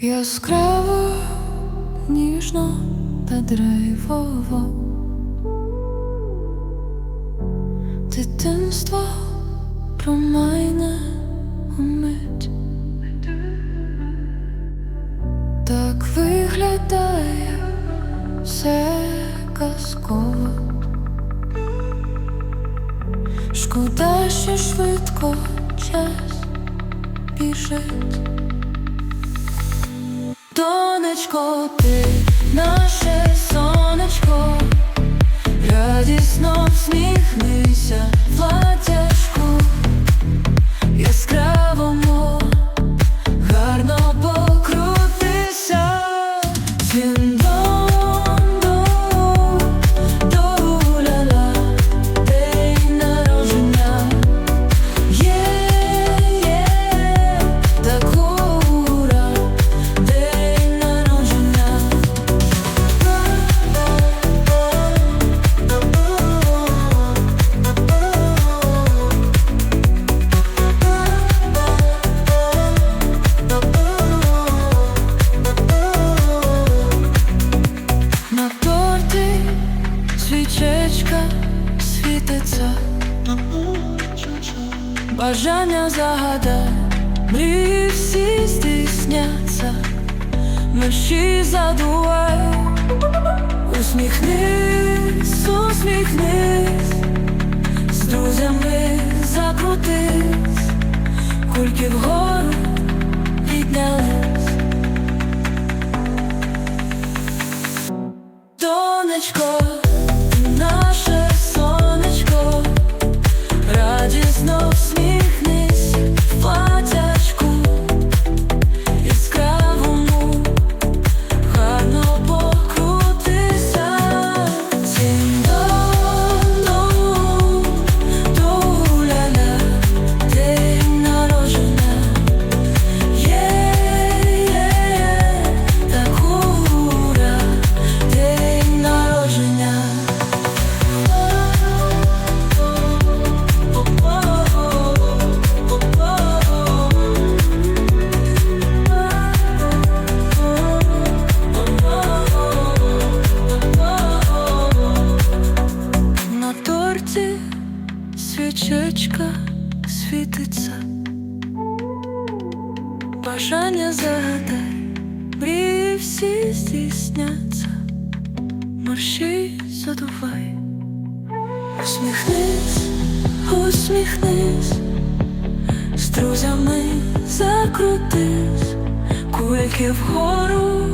Яскраво, ніжно та драйвово. Дитинство промайне умить. Так виглядає все казково. Шкода, що швидко час біжить Донечко, ти наше світиться. Бажання загадай, мрії всі здійсняться, Мерщій задувай, усміхнись, усміхнись, з друзями закрутись, кульки вгору піднялись. Донечко, наше сонечко, свічечка світиться. Бажання загадай, мрії всі здійсняться, Марші задувай, усміхнись, усміхнись, з друзями закрутись, кульки вгору.